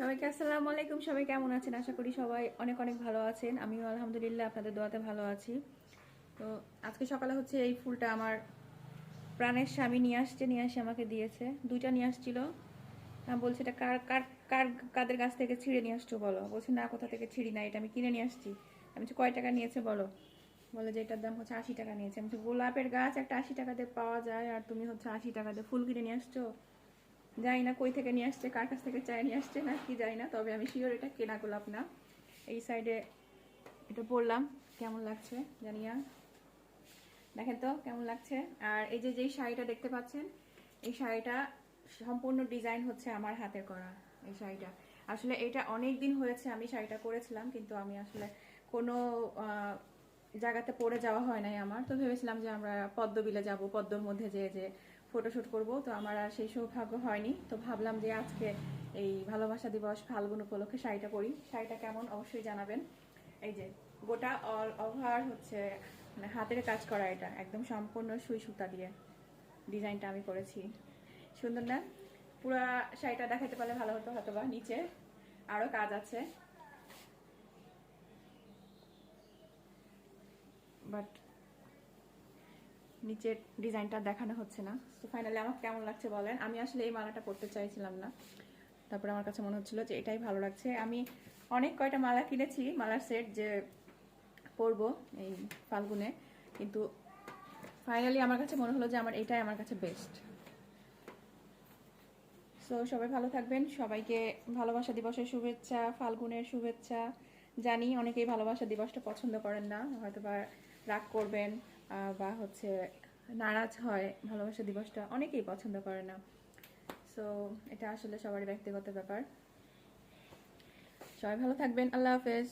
সবাইকে আসসালামু আলাইকুম। সবাই কেমন আছেন? আশা করি সবাই অনেক অনেক ভালো আছেন। আমিও আলহামদুলিল্লাহ আপনাদের দোয়াতে ভালো আছি। তো আজকে সকালে হচ্ছে এই ফুলটা আমার প্রাণের স্বামী নিয়ে আসছে, নিয়ে আসে আমাকে দিয়েছে। দুইটা নিয়ে আসছিল। বলছি, এটা কার কার কার, কাদের গাছ থেকে ছিঁড়ে নিয়ে আসছো বলো? বলছি, না, কোথা থেকে ছিঁড়ি না এটা আমি কিনে নিয়ে আসছি। আমি কয় টাকা নিয়েছে বলো? বলে যে, এটার দাম হচ্ছে আশি টাকা নিয়েছে। আমি গোলাপের গাছ, একটা আশি টাকাতে পাওয়া যায়, আর তুমি হচ্ছে আশি টাকা দিয়ে ফুল কিনে নিয়ে আসছো? জানি না কই থেকে নিয়ে আসছে, কার কাছ থেকে চায় নিয়ে আসছে না, কি জানি না, তবে আমি শিওর এটা কেনা গোলাপ না। এই সাইডে এটা পরলাম, কেমন লাগছে জানি না দেখেন তো কেমন লাগছে। আর এই যে যেই শাড়িটা দেখতে পাচ্ছেন, এই শাড়িটা সম্পূর্ণ ডিজাইন হচ্ছে আমার হাতে করা এই শাড়িটা। আসলে এটা অনেক দিন হয়েছে আমি শাড়িটা করেছিলাম, কিন্তু আমি আসলে কোনো জায়গাতে পরে যাওয়া হয় নাই আমার। তো ভেবেছিলাম যে আমরা পদ্মবিলে যাব, পদ্মর মধ্যে যে যে ফটোশ্যুট করব। তো আমার আর সেই সৌভাগ্য হয়নি। তো ভাবলাম যে আজকে এই ভালোবাসা দিবস ফাল্গুন উপলক্ষে শাড়িটা পরি। শাড়িটা কেমন অবশ্যই জানাবেন। এই যে, গোটা অল ওভার হচ্ছে মানে হাতের কাজ করা এটা। একদম সম্পূর্ণ সুই সুতা দিয়ে ডিজাইনটা আমি করেছি। সুন্দর না? পুরা শাড়িটা দেখাতে পারলে ভালো হতো হয়তো বা নিচে। আরও কাজ আছে। বাট নিচের ডিজাইনটা দেখানো হচ্ছে না। তো ফাইনালি আমার কেমন লাগছে বলেন? আমি আসলে এই মালাটা করতে চাইছিলাম না। তারপরে আমার কাছে মনে হচ্ছিল যে এটাই ভালো লাগছে। আমি অনেক কয়টা মালা কিনেছি, মালার সেট যে পরবো এই ফাল্গুনে। কিন্তু ফাইনালি আমার কাছে মনে হলো যে আমার এটাই আমার কাছে বেস্ট সো সবাই ভালো থাকবেন। সবাইকে ভালোবাসা দিবসের শুভেচ্ছা, ফাল্গুনের শুভেচ্ছা জানি। অনেকেই ভালোবাসা দিবসটা পছন্দ করেন না। হয়তো বা রাগ করবেন বা হচ্ছে নারাজ হয় ভালোবাসা দিবসটা, অনেকেই পছন্দ করে না। সো এটা আসলে সবার ব্যক্তিগত ব্যাপার। সবাই ভালো থাকবেন, আল্লাহ হাফেজ।